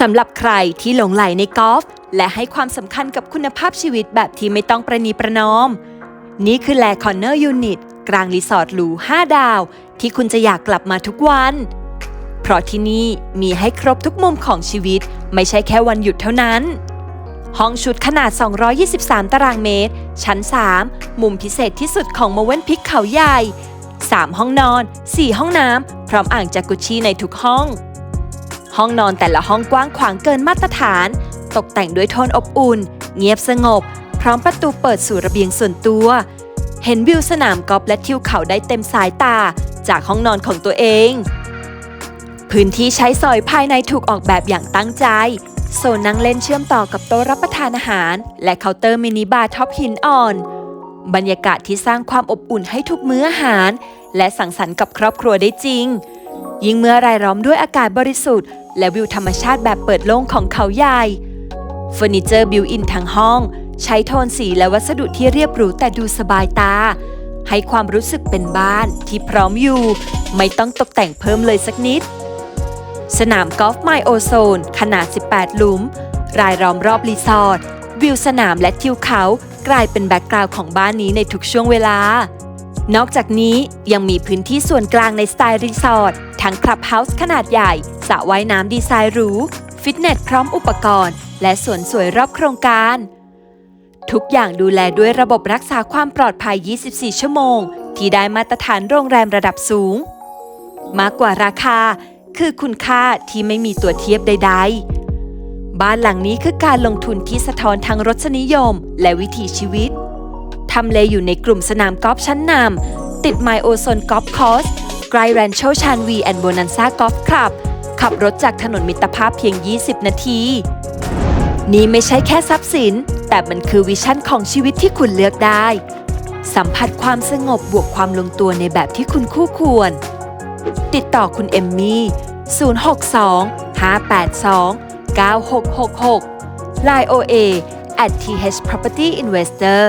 สำหรับใครที่หลงไหลในกอล์ฟและให้ความสำคัญกับคุณภาพชีวิตแบบที่ไม่ต้องประนีประนอม นี่คือแลคอนเนอร์ยูนิตกลางรีสอร์ทหรู 5 ดาว ที่คุณจะอยากกลับมาทุกวัน เพราะที่นี่มีให้ครบทุกมุมของชีวิต ไม่ใช่แค่วันหยุดเท่านั้น ห้องชุดขนาด 223 ตารางเมตร ชั้น 3 มุมพิเศษที่สุดของโมเวนพิกเขาใหญ่ 3 ห้องนอน 4 ห้องน้ำพร้อมอ่างจากุชิในทุกห้อง ห้องนอนแต่ละห้องกว้างขวางเกินมาตรฐาน ตกแต่งด้วยโทนอบอุ่น เงียบสงบ พร้อมประตูเปิดสู่ระเบียงส่วนตัว เห็นวิวสนามกอล์ฟและทิวเขาได้เต็มสายตาจากห้องนอนของตัวเอง พื้นที่ใช้สอยภายในถูกออกแบบอย่างตั้งใจ โซนนั่งเล่นเชื่อมต่อกับโต๊ะรับประทานอาหาร และเคาน์เตอร์มินิบาร์ท็อปหินอ่อน บรรยากาศที่สร้างความอบอุ่นให้ทุกมื้ออาหาร และสังสรรค์กับครอบครัวได้จริง ยิ่งเมื่อรายล้อมด้วยอากาศบริสุทธิ์ และวิวธรรมชาติแบบเปิดโล่งของเขาใหญ่เฟอร์นิเจอร์บิวอินทั้งห้อง ใช้โทนสีและวัสดุที่เรียบหรูแต่ดูสบายตา ให้ความรู้สึกเป็นบ้านที่พร้อมอยู่ ไม่ต้องตกแต่งเพิ่มเลยสักนิด สนามกอล์ฟไมโอโซน ขนาด 18 หลุม รายล้อมรอบรีสอร์ทวิวสนามและทิวเขากลายเป็นแบ็กกราวด์ของบ้านนี้ในทุกช่วงเวลา นอกจากนี้ยังมีพื้นที่ส่วนกลางในสไตล์รีสอร์ท ทั้งคลับเฮาส์ขนาดใหญ่สระว่ายน้ำดีไซน์หรู ฟิตเนสพร้อมอุปกรณ์ และสวนสวยรอบโครงการ ทุกอย่างดูแลด้วยระบบรักษาความปลอดภัย 24 ชั่วโมง ที่ได้มาตรฐานโรงแรมระดับสูง มากกว่าราคาคือคุณค่าที่ไม่มีตัวเทียบใด ๆ บ้านหลังนี้คือการลงทุนที่สะท้อนทางรสนิยม และวิถีชีวิตทำเลอยู่ในกลุ่มสนามกอล์ฟชั้นนำติดไมโอโซนกอล์ฟคอร์ส ใกล้แรนโชชานวีแอนโบนันซ่ากอล์ฟคลับขับรถจากถนนมิตรภาพเพียง 20 นาที นี่ไม่ใช่แค่ทรัพย์สิน แต่มันคือวิชั่นของชีวิตที่คุณเลือกได้ สัมผัสความสงบบวกความลงตัวในแบบที่คุณคู่ควร ติดต่อคุณเอมมี่ 062 582 9666 Line OA at th property investor